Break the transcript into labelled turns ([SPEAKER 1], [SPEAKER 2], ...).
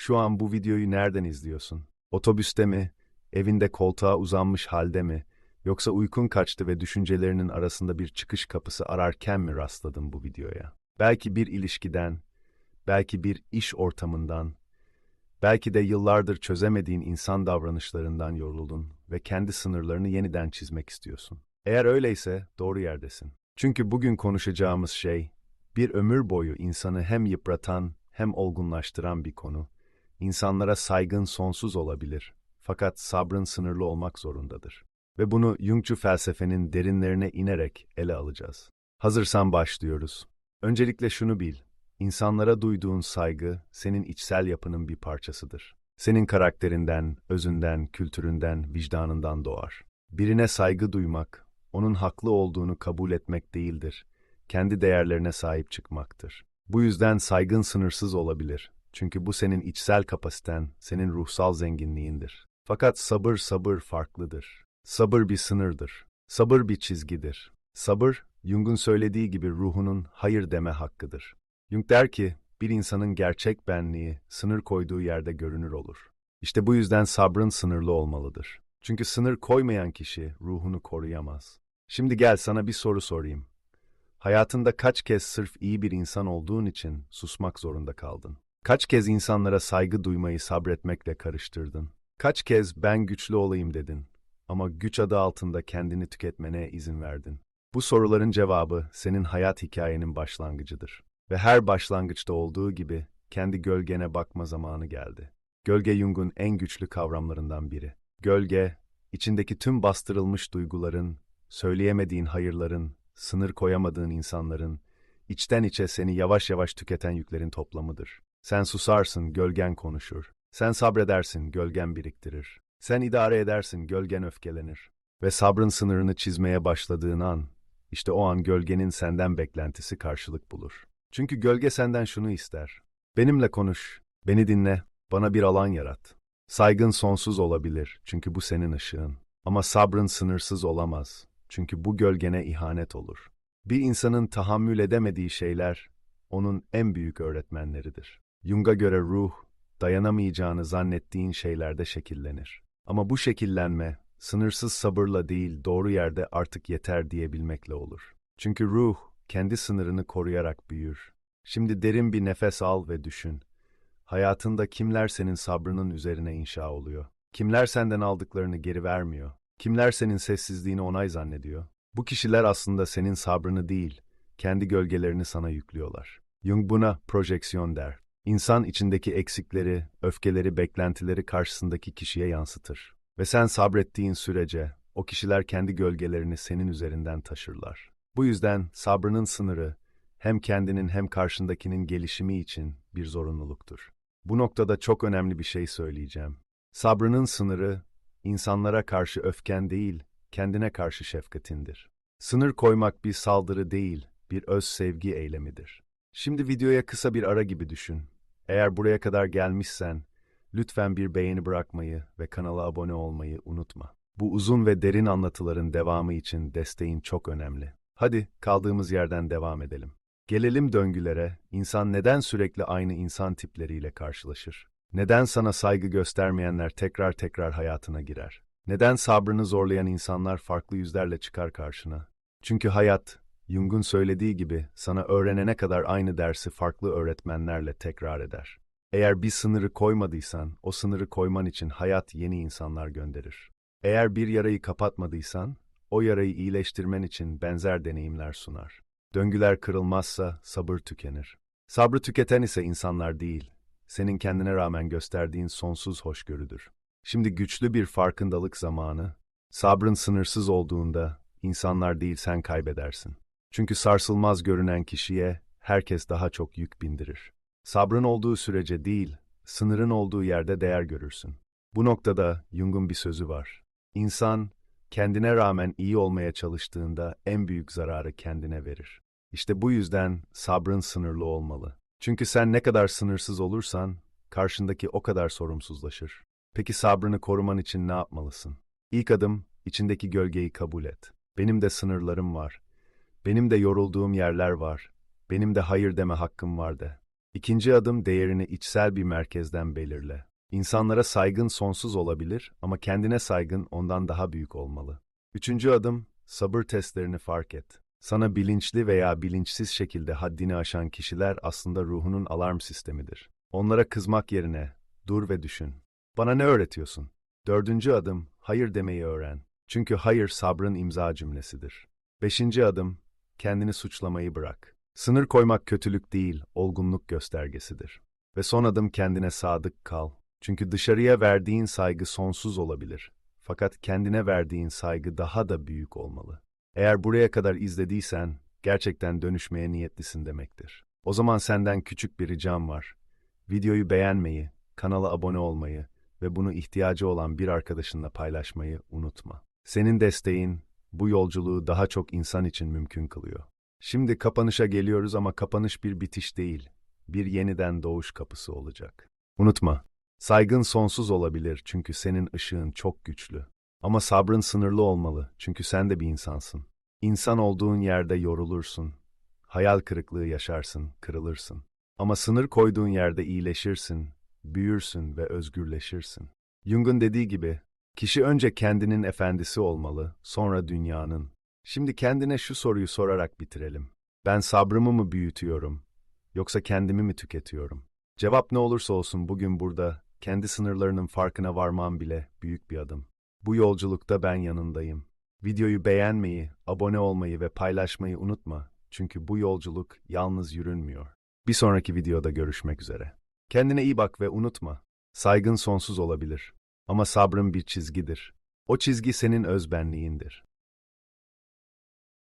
[SPEAKER 1] Şu an bu videoyu nereden izliyorsun? Otobüste mi? Evinde koltuğa uzanmış halde mi? Yoksa uykun kaçtı ve düşüncelerinin arasında bir çıkış kapısı ararken mi rastladın bu videoya? Belki bir ilişkiden, belki bir iş ortamından, belki de yıllardır çözemediğin insan davranışlarından yoruldun ve kendi sınırlarını yeniden çizmek istiyorsun. Eğer öyleyse doğru yerdesin. Çünkü bugün konuşacağımız şey, bir ömür boyu insanı hem yıpratan hem olgunlaştıran bir konu. İnsanlara saygın sonsuz olabilir, fakat sabrın sınırlı olmak zorundadır. Ve bunu Jungcu felsefenin derinlerine inerek ele alacağız. Hazırsan başlıyoruz. Öncelikle şunu bil, insanlara duyduğun saygı senin içsel yapının bir parçasıdır. Senin karakterinden, özünden, kültüründen, vicdanından doğar. Birine saygı duymak, onun haklı olduğunu kabul etmek değildir, kendi değerlerine sahip çıkmaktır. Bu yüzden saygın sınırsız olabilir. Çünkü bu senin içsel kapasiten, senin ruhsal zenginliğindir. Fakat sabır sabır farklıdır. Sabır bir sınırdır. Sabır bir çizgidir. Sabır, Jung'un söylediği gibi ruhunun hayır deme hakkıdır. Jung der ki, bir insanın gerçek benliği sınır koyduğu yerde görünür olur. İşte bu yüzden sabrın sınırlı olmalıdır. Çünkü sınır koymayan kişi ruhunu koruyamaz. Şimdi gel sana bir soru sorayım. Hayatında kaç kez sırf iyi bir insan olduğun için susmak zorunda kaldın? Kaç kez insanlara saygı duymayı sabretmekle karıştırdın? Kaç kez ben güçlü olayım dedin ama güç adı altında kendini tüketmene izin verdin? Bu soruların cevabı senin hayat hikayenin başlangıcıdır. Ve her başlangıçta olduğu gibi kendi gölgene bakma zamanı geldi. Gölge Jung'un en güçlü kavramlarından biri. Gölge, içindeki tüm bastırılmış duyguların, söyleyemediğin hayırların, sınır koyamadığın insanların, içten içe seni yavaş yavaş tüketen yüklerin toplamıdır. Sen susarsın, gölgen konuşur. Sen sabredersin, gölgen biriktirir. Sen idare edersin, gölgen öfkelenir. Ve sabrın sınırını çizmeye başladığın an, işte o an gölgenin senden beklentisi karşılık bulur. Çünkü gölge senden şunu ister. Benimle konuş, beni dinle, bana bir alan yarat. Saygın sonsuz olabilir çünkü bu senin ışığın. Ama sabrın sınırsız olamaz çünkü bu gölgene ihanet olur. Bir insanın tahammül edemediği şeyler onun en büyük öğretmenleridir. Jung'a göre ruh, dayanamayacağını zannettiğin şeylerde şekillenir. Ama bu şekillenme, sınırsız sabırla değil doğru yerde artık yeter diyebilmekle olur. Çünkü ruh, kendi sınırını koruyarak büyür. Şimdi derin bir nefes al ve düşün. Hayatında kimler senin sabrının üzerine inşa oluyor? Kimler senden aldıklarını geri vermiyor? Kimler senin sessizliğini onay zannediyor? Bu kişiler aslında senin sabrını değil, kendi gölgelerini sana yüklüyorlar. Jung buna projeksiyon der. İnsan içindeki eksikleri, öfkeleri, beklentileri karşısındaki kişiye yansıtır. Ve sen sabrettiğin sürece o kişiler kendi gölgelerini senin üzerinden taşırlar. Bu yüzden sabrının sınırı hem kendinin hem karşındakinin gelişimi için bir zorunluluktur. Bu noktada çok önemli bir şey söyleyeceğim. Sabrının sınırı insanlara karşı öfken değil, kendine karşı şefkatindir. Sınır koymak bir saldırı değil, bir öz sevgi eylemidir. Şimdi videoya kısa bir ara gibi düşün. Eğer buraya kadar gelmişsen, lütfen bir beğeni bırakmayı ve kanala abone olmayı unutma. Bu uzun ve derin anlatıların devamı için desteğin çok önemli. Hadi kaldığımız yerden devam edelim. Gelelim döngülere, insan neden sürekli aynı insan tipleriyle karşılaşır? Neden sana saygı göstermeyenler tekrar tekrar hayatına girer? Neden sabrını zorlayan insanlar farklı yüzlerle çıkar karşına? Çünkü hayat, Jung'un söylediği gibi sana öğrenene kadar aynı dersi farklı öğretmenlerle tekrar eder. Eğer bir sınırı koymadıysan, o sınırı koyman için hayat yeni insanlar gönderir. Eğer bir yarayı kapatmadıysan, o yarayı iyileştirmen için benzer deneyimler sunar. Döngüler kırılmazsa sabır tükenir. Sabrı tüketen ise insanlar değil, senin kendine rağmen gösterdiğin sonsuz hoşgörüdür. Şimdi güçlü bir farkındalık zamanı, sabrın sınırsız olduğunda insanlar değil sen kaybedersin. Çünkü sarsılmaz görünen kişiye herkes daha çok yük bindirir. Sabrın olduğu sürece değil, sınırın olduğu yerde değer görürsün. Bu noktada Jung'un bir sözü var. İnsan, kendine rağmen iyi olmaya çalıştığında en büyük zararı kendine verir. İşte bu yüzden sabrın sınırlı olmalı. Çünkü sen ne kadar sınırsız olursan, karşındaki o kadar sorumsuzlaşır. Peki sabrını koruman için ne yapmalısın? İlk adım, içindeki gölgeyi kabul et. Benim de sınırlarım var. Benim de yorulduğum yerler var. Benim de hayır deme hakkım var de. İkinci adım değerini içsel bir merkezden belirle. İnsanlara saygın sonsuz olabilir ama kendine saygın ondan daha büyük olmalı. Üçüncü adım, sabır testlerini fark et. Sana bilinçli veya bilinçsiz şekilde haddini aşan kişiler aslında ruhunun alarm sistemidir. Onlara kızmak yerine, dur ve düşün. Bana ne öğretiyorsun? Dördüncü adım, hayır demeyi öğren. Çünkü hayır sabrın imza cümlesidir. Beşinci adım, kendini suçlamayı bırak. Sınır koymak kötülük değil, olgunluk göstergesidir. Ve son adım kendine sadık kal. Çünkü dışarıya verdiğin saygı sonsuz olabilir. Fakat kendine verdiğin saygı daha da büyük olmalı. Eğer buraya kadar izlediysen, gerçekten dönüşmeye niyetlisin demektir. O zaman senden küçük bir ricam var. Videoyu beğenmeyi, kanala abone olmayı ve bunu ihtiyacı olan bir arkadaşınla paylaşmayı unutma. Senin desteğin bu yolculuğu daha çok insan için mümkün kılıyor. Şimdi kapanışa geliyoruz ama kapanış bir bitiş değil, bir yeniden doğuş kapısı olacak. Unutma, saygın sonsuz olabilir çünkü senin ışığın çok güçlü. Ama sabrın sınırlı olmalı çünkü sen de bir insansın. İnsan olduğun yerde yorulursun, hayal kırıklığı yaşarsın, kırılırsın. Ama sınır koyduğun yerde iyileşirsin, büyürsün ve özgürleşirsin. Jung'un dediği gibi, kişi önce kendinin efendisi olmalı, sonra dünyanın. Şimdi kendine şu soruyu sorarak bitirelim. Ben sabrımı mı büyütüyorum, yoksa kendimi mi tüketiyorum? Cevap ne olursa olsun bugün burada, kendi sınırlarının farkına varmam bile büyük bir adım. Bu yolculukta ben yanındayım. Videoyu beğenmeyi, abone olmayı ve paylaşmayı unutma. Çünkü bu yolculuk yalnız yürünmüyor. Bir sonraki videoda görüşmek üzere. Kendine iyi bak ve unutma. Saygın sonsuz olabilir. Ama sabrın bir çizgidir. O çizgi senin özbenliğindir.